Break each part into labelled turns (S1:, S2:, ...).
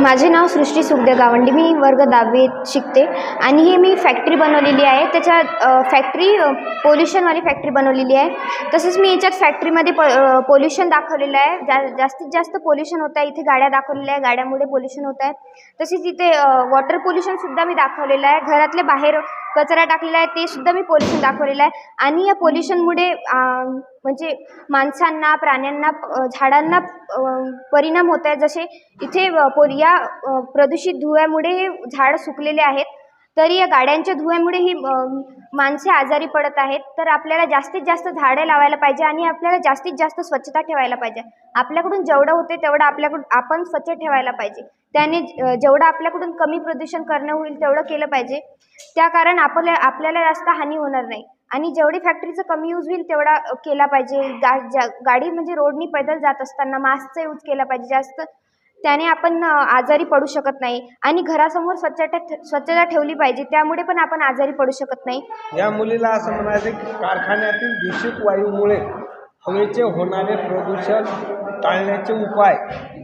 S1: माझे नाव सृष्टी सुखदेव गावंडी. मी वर्ग दहावीत शिकते. आणि ही मी फॅक्टरी बनवलेली आहे. त्याच्यात फॅक्टरी पोल्युशनवाली फॅक्टरी बनवलेली आहे. तसंच मी याच्यात फॅक्टरीमध्ये प पोल्युशन दाखवलेलं आहे. जा जास्तीत जास्त पोल्युशन होत आहे. इथे गाड्या दाखवलेल्या आहे गाड्यामुळे पोल्युशन होत आहे. तसेच इथे वॉटर पोल्युशनसुद्धा मी दाखवलेलं आहे. घरातले बाहेर कचरा टाकलेला आहे ते सुद्धा मी पोल्युशन दाखवलेलं आहे. आणि या पोल्युशनमुळे म्हणजे माणसांना प्राण्यांना झाडांना परिणाम होत आहे. जसे इथे पोल या प्रदूषित धुव्यामुळे झाडं झाड सुकलेले आहेत. तरी या गाड्यांच्या धुव्यामुळे ही माणसे आजारी पडत आहेत. तर आपल्याला जास्तीत जास्त झाडे लावायला पाहिजे आणि आपल्याला जास्तीत जास्त स्वच्छता ठेवायला पाहिजे. आपल्याकडून जेवढं होते तेवढं आपल्याकडून आपण स्वच्छ ठेवायला पाहिजे. त्याने जेवढं आपल्याकडून कमी प्रदूषण करणं होईल तेवढं केलं पाहिजे. त्या कारण आपल्या आपल्याला जास्त हानी होणार नाही. आणि जेवढी फॅक्टरीचं कमी यूज होईल तेवढा केला पाहिजे. गा गाडी म्हणजे रोडनी पैदल जात असताना मास्कचा यूज केला पाहिजे. जास्त त्याने आपण आजारी पडू शकत नाही. आणि घरासमोर स्वच्छता स्वच्छता ठेवली पाहिजे. त्यामुळे पण आपण आजारी पडू शकत नाही.
S2: या मुलीला असं म्हणायचं की कारखान्यातील दूषित वायूमुळे हवेचे होणारे प्रदूषण टाळण्याचे उपाय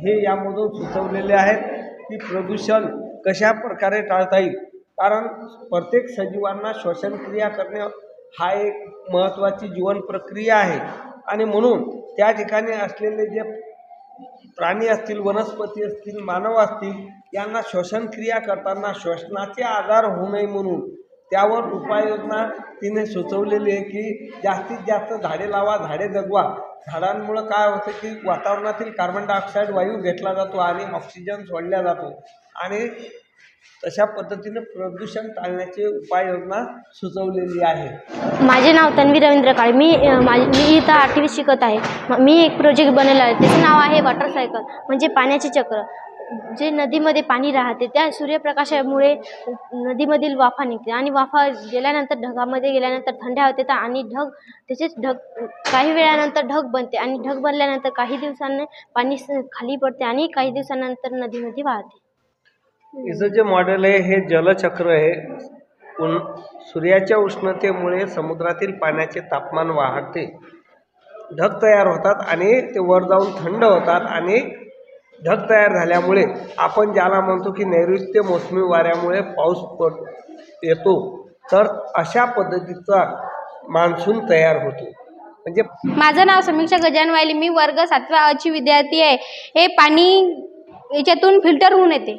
S2: हे यामधून सुचवलेले आहेत. की प्रदूषण कशा प्रकारे टाळता येईल? कारण प्रत्येक सजीवांना श्वसनक्रिया करणे हा एक महत्त्वाची जीवन प्रक्रिया आहे. आणि म्हणून त्या ठिकाणी असलेले जे प्राणी असतील वनस्पती असतील मानव असतील यांना श्वसनक्रिया करताना श्वसनाचे आजार होऊ नये म्हणून त्यावर उपाययोजना तिने सुचवलेली आहे की जास्तीत जास्त झाडे लावा झाडे जगवा. झाडांमुळं काय होतं की वातावरणातील कार्बन डायऑक्साईड वायू घेतला जातो आणि ऑक्सिजन सोडला जातो. आणि तशा पद्धतीने प्रदूषण टाळण्याचे उपाययोजना सुचवलेली आहे.
S3: माझे नाव तन्वी रवींद्र काळे. मी माझी मी इथं आठवीत शिकत आहे. मी एक प्रोजेक्ट बनवला आहे. त्याचं नाव आहे वॉटर सायकल म्हणजे पाण्याचे चक्र. जे नदीमध्ये पाणी राहते त्या सूर्यप्रकाशामुळे नदीमधील वाफा निघते आणि वाफा गेल्यानंतर ढगामध्ये गेल्यानंतर थंड्या होते तर आणि ढग त्याचेच ढग काही वेळानंतर ढग बनते आणि ढग बनल्यानंतर काही दिवसांनी पाणी खाली पडते आणि काही दिवसानंतर नदीमध्ये वाहते.
S2: हिचं जे मॉडेल आहे हे जलचक्र आहे. उन सूर्याच्या उष्णतेमुळे समुद्रातील पाण्याचे तापमान वाढते. ढग तयार होतात आणि ते वर जाऊन थंड होतात आणि ढग तयार झाल्यामुळे आपण ज्याला म्हणतो की नैऋत्य मोसमी वाऱ्यामुळे पाऊस पड येतो तर अशा पद्धतीचा मान्सून तयार होतो. म्हणजे
S4: माझं नाव समीक्षा गजान वायली मी वर्ग सातवा अची विद्यार्थी आहे. हे पाणी याच्यातून फिल्टर होऊन येते.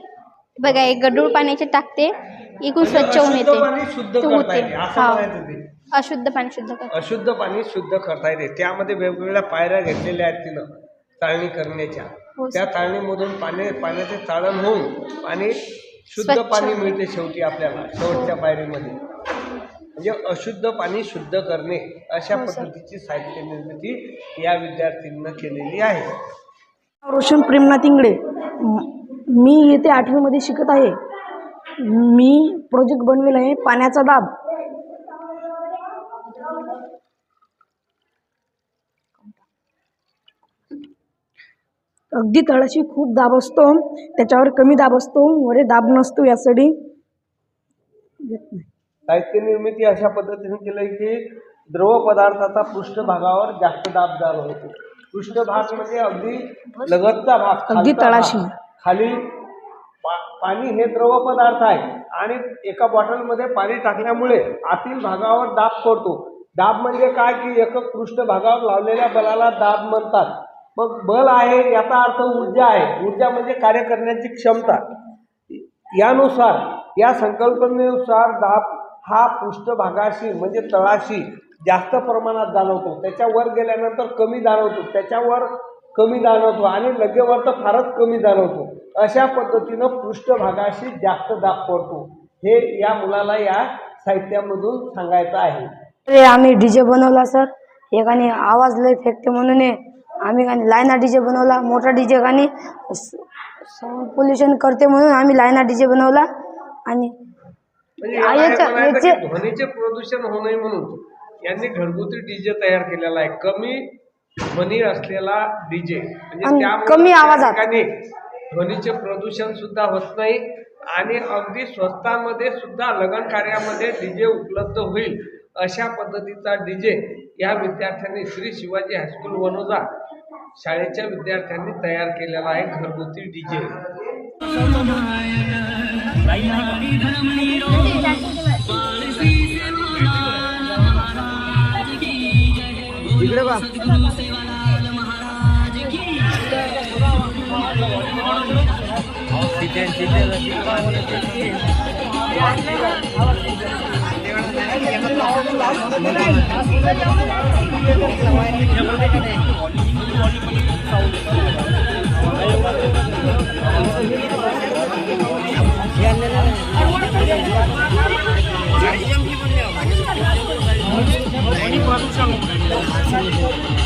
S4: बघा एक गढूळ पाण्याचे टाकते इकडून स्वच्छ होऊन येते. ते होते. हा. अशुद्ध पाणी शुद्ध
S2: अशुद्ध पाणी शुद्ध करता येते. त्यामध्ये वेगवेगळ्या पायऱ्या घेतलेल्या आहेत तिनं चाळणी करण्याच्या.
S4: हो
S2: त्या चाळणीमधून पाणी पाण्याचे चाळण होऊन पाणी शुद्ध. पाणी मिळते शेवटी आपल्याला शेवटच्या पायरीमध्ये. म्हणजे अशुद्ध पाणी शुद्ध करणे अशा
S4: हो.
S2: पद्धतीची साहित्य निर्मिती या विद्यार्थ्यांना केलेली आहे.
S5: रोशन प्रेमनाथ इंगडे म- येथे आठवीमध्ये शिकत आहे. मी प्रोजेक्ट बनवेल आहे पाण्याचा दाब अगदी तळाशी खूप दाब असतो. त्याच्यावर कमी दाब असतो. वरे दाब नसतो यासाठी. येत नाही.
S2: साहित्य निर्मिती अशा पद्धतीने केलं की द्रव पदार्थाचा पृष्ठभागावर जास्त दाब जाणवतो. पृष्ठभाग म्हणजे अगदी लगतचा भाग
S5: अगदी तळाशी.
S2: खाली पा- पाणी हे द्रव पदार्थ आहे. आणि एका बॉटलमध्ये पाणी टाकल्यामुळे आतील भागावर दाब पडतो. दाब म्हणजे काय? की एक पृष्ठभागावर लावलेल्या बलाला दाब म्हणतात. मग बल आहे याचा अर्थ ऊर्जा आहे. ऊर्जा म्हणजे कार्य करण्याची क्षमता. यानुसार या संकल्पनेनुसार दाब हा पृष्ठभागाशी म्हणजे तळाशी जास्त प्रमाणात जाणवतो. त्याच्यावर गेल्यानंतर कमी जाणवतो. त्याच्यावर कमी जाणवतो आणि लगेवर तर फारच कमी जाणवतो. अशा पद्धतीनं पृष्ठभागाशी जास्त दाब पडतो. हे या मुलाला या साहित्यामधून सांगायचं आहे.
S5: अरे आम्ही डी जे बनवला सर. एकाने आवाज लय फेकते म्हणून आम्ही गाणी लायना डी जे बनवला मोठा डी जे गाणी साऊंड पोल्युशन करते म्हणून आम्ही लायना डी जे बनवला. आणि
S2: म्हणजे ध्वनीचे प्रदूषण होऊ नये म्हणून. यांनी घरगुती डीजे तयार केलेला आहे. कमी ध्वनी असलेला डीजे. म्हणजे
S5: कमी
S2: त्या ठिकाणी ध्वनीचे प्रदूषण सुद्धा होत नाही आणि अगदी स्वस्तामध्ये सुद्धा लग्न कार्यामध्ये डीजे उपलब्ध होईल अशा पद्धतीचा डीजे या विद्यार्थ्यांनी श्री शिवाजी हायस्कूल वनोजा शाळेच्या विद्यार्थ्यांनी तयार केलेला आहे घरगुती डीजे. इकडे बा ಚಿಕನ್ ಚಿಕನ್ Thank you.